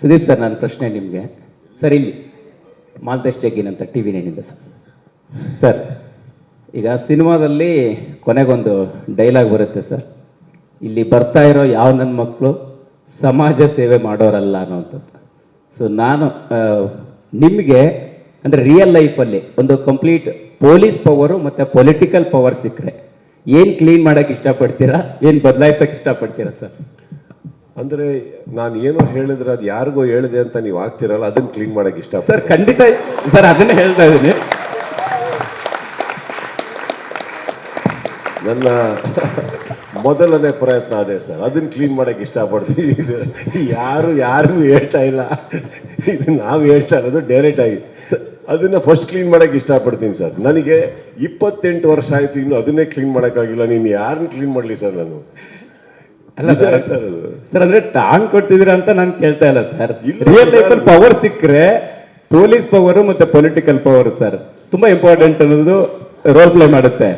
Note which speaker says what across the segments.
Speaker 1: Sudeep sir ನನ್ನ ಪ್ರಶ್ನೆ ನಿಮಗೆ. ಸರ್ ಇಲ್ಲಿ ಮಾಲ್ತೇಶ್ ಜಗ್ಗಿನ್ ಅಂತ ಟಿ ವಿ ನೈನಿಂದ ಸರ್. ಸರ್. ಈಗ ಸಿನಿಮಾದಲ್ಲಿ ಕೊನೆಗೊಂದು ಡೈಲಾಗ್ ಬರುತ್ತೆ ಸರ್. ಇಲ್ಲಿ ಬರ್ತಾ ಇರೋ ಯಾವ ನನ್ನ ಮಕ್ಕಳು ಸಮಾಜ ಸೇವೆ ಮಾಡೋರಲ್ಲ ಅನ್ನೋವಂಥದ್ದು. ಸೊ ನಾನು ನಿಮಗೆ ಅಂದರೆ ರಿಯಲ್ ಲೈಫಲ್ಲಿ ಒಂದು ಕಂಪ್ಲೀಟ್ ಪೊಲೀಸ್ ಪವರು ಮತ್ತು ಪೊಲಿಟಿಕಲ್ ಪವರ್ ಸಿಕ್ಕರೆ ಏನು ಕ್ಲೀನ್ ಮಾಡೋಕ್ಕೆ ಇಷ್ಟಪಡ್ತೀರಾ? ಏನು ಬದಲಾಯಿಸೋಕ್ಕೆ ಇಷ್ಟಪಡ್ತೀರಾ ಸರ್?
Speaker 2: ಅಂದ್ರೆ ನಾನು ಏನೋ ಹೇಳಿದ್ರೆ ಅದು ಯಾರಿಗೋ ಹೇಳಿದೆ ಅಂತ ನೀವು ಆಗ್ತಿರಲ್ಲ ಅದನ್ನ ಕ್ಲೀನ್ ಮಾಡಕ್ ಇಷ್ಟ
Speaker 1: ಸರ್ ಖಂಡಿತ ಸರ್ ಅದನ್ನೇ ಹೇಳ್ತಾ ಇದ್ದೀನಿ.
Speaker 2: ನನ್ನ ಮೊದಲನೇ ಪ್ರಯತ್ನ ಅದೇ ಸರ್ ಅದನ್ನ ಕ್ಲೀನ್ ಮಾಡಕ್ ಇಷ್ಟಪಡ್ತೀನಿ. ಇದು ಯಾರು ಯಾರು ಹೇಳ್ತಾ ಇಲ್ಲ. ಇದು ನಾವು ಹೇಳ್ತಾ ಇರೋದು ಡೈರೆಕ್ಟ್ ಆಗಿ. ಅದನ್ನ ಫಸ್ಟ್ ಕ್ಲೀನ್ ಮಾಡಕ್ ಇಷ್ಟಪಡ್ತೀನಿ ಸರ್. ನನಗೆ ಇಪ್ಪತ್ತೆಂಟು ವರ್ಷ ಆಯ್ತು ಇನ್ನು ಅದನ್ನೇ ಕ್ಲೀನ್ ಮಾಡೋಕ್ಕಾಗಿಲ್ಲ ನೀನು ಯಾರನ್ನ ಕ್ಲೀನ್ ಮಾಡಲಿ ಸರ್ ನಾನು?
Speaker 1: ಅಲ್ಲ ಸರ್ ಸರ್ ಅಂದ್ರೆ ಟಾಂಗ್ ಕೊಟ್ಟಿದ್ರ ಅಂತ ನಾನು ಕೇಳ್ತಾ ಇಲ್ಲ ಸರ್ ರಿಯಲ್
Speaker 2: ಲೈಫ್
Speaker 1: ಅಲ್ಲಿ ಪವರ್ ಸಿಕ್ಕರೆ ಪೊಲೀಸ್ ಪವರ್ ಮತ್ತೆ ಪೊಲಿಟಿಕಲ್ ಪವರ್ ಸರ್ ತುಂಬಾ ಇಂಪಾರ್ಟೆಂಟ್ ಅನ್ನೋದು ರೋಲ್ ಪ್ಲೇ ಮಾಡುತ್ತೆ.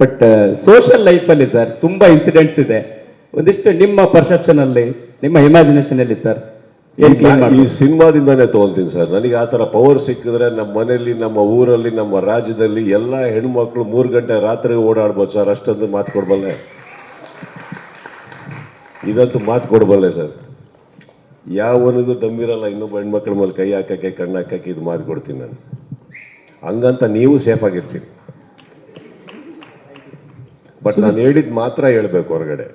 Speaker 1: ಬಟ್ ಸೋಷಿಯಲ್ ಅಲ್ಲಿ ಸರ್ ತುಂಬಾ ಇನ್ಸಿಡೆಂಟ್ಸ್ ಇದೆ. ಒಂದಿಷ್ಟು ನಿಮ್ಮ ಪರ್ಸೆಪ್ಷನ್ ಅಲ್ಲಿ ನಿಮ್ಮ ಇಮ್ಯಾಜಿನೇಷನ್ ಅಲ್ಲಿ ಸರ್
Speaker 2: ಈ ಸಿನಿಮಾದಿಂದಾನೇ ತಗೊಂತೀನಿ ಸರ್ ನನಗೆ ಆ ಥರ ಪವರ್ ಸಿಕ್ಕಿದ್ರೆ ನಮ್ಮ ಮನೆಯಲ್ಲಿ ನಮ್ಮ ಊರಲ್ಲಿ ನಮ್ಮ ರಾಜ್ಯದಲ್ಲಿ ಎಲ್ಲ ಹೆಣ್ಮಕ್ಳು ಮೂರು ಗಂಟೆ ರಾತ್ರಿ ಓಡಾಡ್ಬೋದು ಸರ್ ಅಷ್ಟೊಂದು ಮಾತು ಕೊಡ್ಬಲ್ಲೆ. ಇದಂತೂ ಮಾತು ಕೊಡ್ಬಲ್ಲೆ ಸರ್. ಯಾವನಿಗೂ ದಮ್ಮಿರಲ್ಲ ಇನ್ನೊಬ್ಬ ಹೆಣ್ಮಕ್ಳ ಮೇಲೆ ಕೈ ಹಾಕಕ್ಕೆ ಕಣ್ಣು ಹಾಕಕ್ಕೆ ಇದು ಮಾತು ಕೊಡ್ತೀನಿ ನಾನು. ಹಂಗಂತ ನೀವು ಸೇಫ್ ಆಗಿರ್ತೀನಿ ಬಟ್ ನಾನು ಹೇಳಿದ್ ಮಾತ್ರ ಹೇಳ್ಬೇಕು ಹೊರಗಡೆ.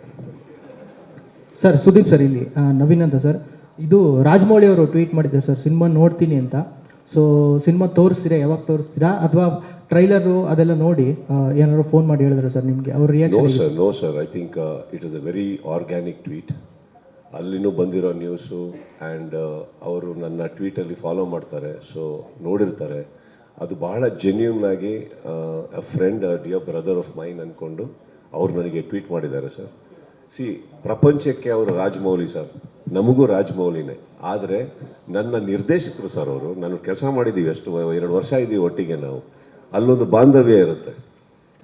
Speaker 3: ಸರ್ ಸುದೀಪ್ ಸರ್ ಇಲ್ಲಿ ನವೀನ್ ಅಂತ ಸರ್. ಇದು ರಾಜಮೌಳಿ ಅವರು ಟ್ವೀಟ್ ಮಾಡಿದ್ದಾರೆ ಸರ್ ಸಿನಿಮಾ ನೋಡ್ತೀನಿ ಅಂತ. ಸೊ ಸಿನಿಮಾ ತೋರಿಸ್ತೀರಾ ಯಾವಾಗ ತೋರಿಸ್ತೀರಾ? ಅಥವಾ ಟ್ರೈಲರು ಅದೆಲ್ಲ ನೋಡಿ ಏನಾದ್ರು ಫೋನ್ ಮಾಡಿ ಹೇಳಿದ್ರು ಸರ್ ನಿಮಗೆ ಅವ್ರ
Speaker 2: no
Speaker 3: reaction
Speaker 2: sir no sir I think it is a very organic tweet ಅಲ್ಲಿನೂ ಬಂದಿರೋ ನ್ಯೂಸು ಆ್ಯಂಡ್ ಅವರು ನನ್ನ ಟ್ವೀಟಲ್ಲಿ ಫಾಲೋ ಮಾಡ್ತಾರೆ ಸೊ ನೋಡಿರ್ತಾರೆ. ಅದು ಬಹಳ ಜೆನ್ಯೂನ್ ಆಗಿ a friend dear brother of mine ಅಂದ್ಕೊಂಡು ಅವ್ರು ನನಗೆ ಟ್ವೀಟ್ ಮಾಡಿದ್ದಾರೆ ಸರ್ ಸಿ ಪ್ರಪಂಚಕ್ಕೆ ಅವರು ರಾಜಮೌಲಿ ಸರ್ ನಮಗೂ ರಾಜಮೌಲಿನೇ ಆದರೆ ನನ್ನ ನಿರ್ದೇಶಕರು ಸರ್ ಅವರು ನಾನು ಕೆಲಸ ಮಾಡಿದ್ದೀವಿ ಎಷ್ಟು ಎರಡು ವರ್ಷ ಇದ್ದೀವಿ ಒಟ್ಟಿಗೆ ನಾವು. ಅಲ್ಲೊಂದು ಬಾಂಧವ್ಯ ಇರುತ್ತೆ.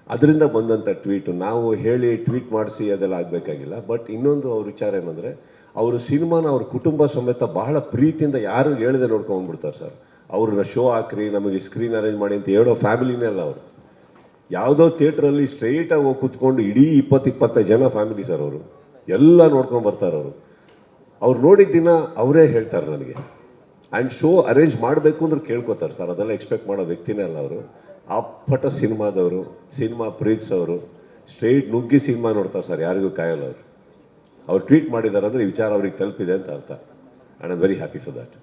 Speaker 2: ಅದರಿಂದ ಬಂದಂಥ ಟ್ವೀಟು ನಾವು ಹೇಳಿ ಟ್ವೀಟ್ ಮಾಡಿಸಿ ಅದೆಲ್ಲ ಆಗಬೇಕಾಗಿಲ್ಲ. ಬಟ್ ಇನ್ನೊಂದು ಅವ್ರ ವಿಚಾರ ಏನಂದರೆ, ಅವರು ಸಿನಿಮಾನ ಅವ್ರ ಕುಟುಂಬ ಸಮೇತ ಬಹಳ ಪ್ರೀತಿಯಿಂದ ಯಾರು ಹೇಳದೆ ನೋಡ್ಕೊಂಡ್ಬಿಡ್ತಾರೆ ಸರ್. ಅವ್ರನ್ನ ಶೋ ಹಾಕ್ರಿ, ನಮಗೆ ಸ್ಕ್ರೀನ್ ಅರೇಂಜ್ ಮಾಡಿ ಅಂತ ಹೇಳೋ ಫ್ಯಾಮಿಲಿನೇ ಅಲ್ಲ ಅವರು. ಯಾವುದೋ ಥಿಯೇಟ್ರಲ್ಲಿ ಸ್ಟ್ರೈಟಾಗಿ ಹೋಗಿ ಕುತ್ಕೊಂಡು ಇಡೀ ಇಪ್ಪತ್ತು ಇಪ್ಪತ್ತೈದು ಜನ ಫ್ಯಾಮಿಲಿ ಸರ್ ಅವರು. ಎಲ್ಲ ನೋಡ್ಕೊಂಡು ಬರ್ತಾರೆ ಅವರು. ಅವ್ರು ನೋಡಿದ ದಿನ ಅವರೇ ಹೇಳ್ತಾರೆ ನನಗೆ. ಆ್ಯಂಡ್ ಶೋ ಅರೇಂಜ್ ಮಾಡಬೇಕು ಅಂದ್ರೆ ಕೇಳ್ಕೊತಾರೆ ಸರ್. ಅದೆಲ್ಲ ಎಕ್ಸ್ಪೆಕ್ಟ್ ಮಾಡೋ ವ್ಯಕ್ತಿನೇ ಅಲ್ಲ ಅವರು. ಅಪ್ಪಟ ಸಿನಿಮಾದವರು, ಸಿನಿಮಾ ಪ್ರೀತಿಸೋರು ಸ್ಟ್ರೈಟ್ ನುಗ್ಗಿ ಸಿನಿಮಾ ನೋಡ್ತಾರೆ ಸರ್, ಯಾರಿಗೂ ಕಾಯಲ್ಲ ಅವರು. ಅವ್ರು ಟ್ವೀಟ್ ಮಾಡಿದ್ದಾರೆ ಅಂದರೆ ವಿಚಾರ ಅವ್ರಿಗೆ ತಲುಪಿದೆ ಅಂತ ಅರ್ಥ. And I'm very happy for that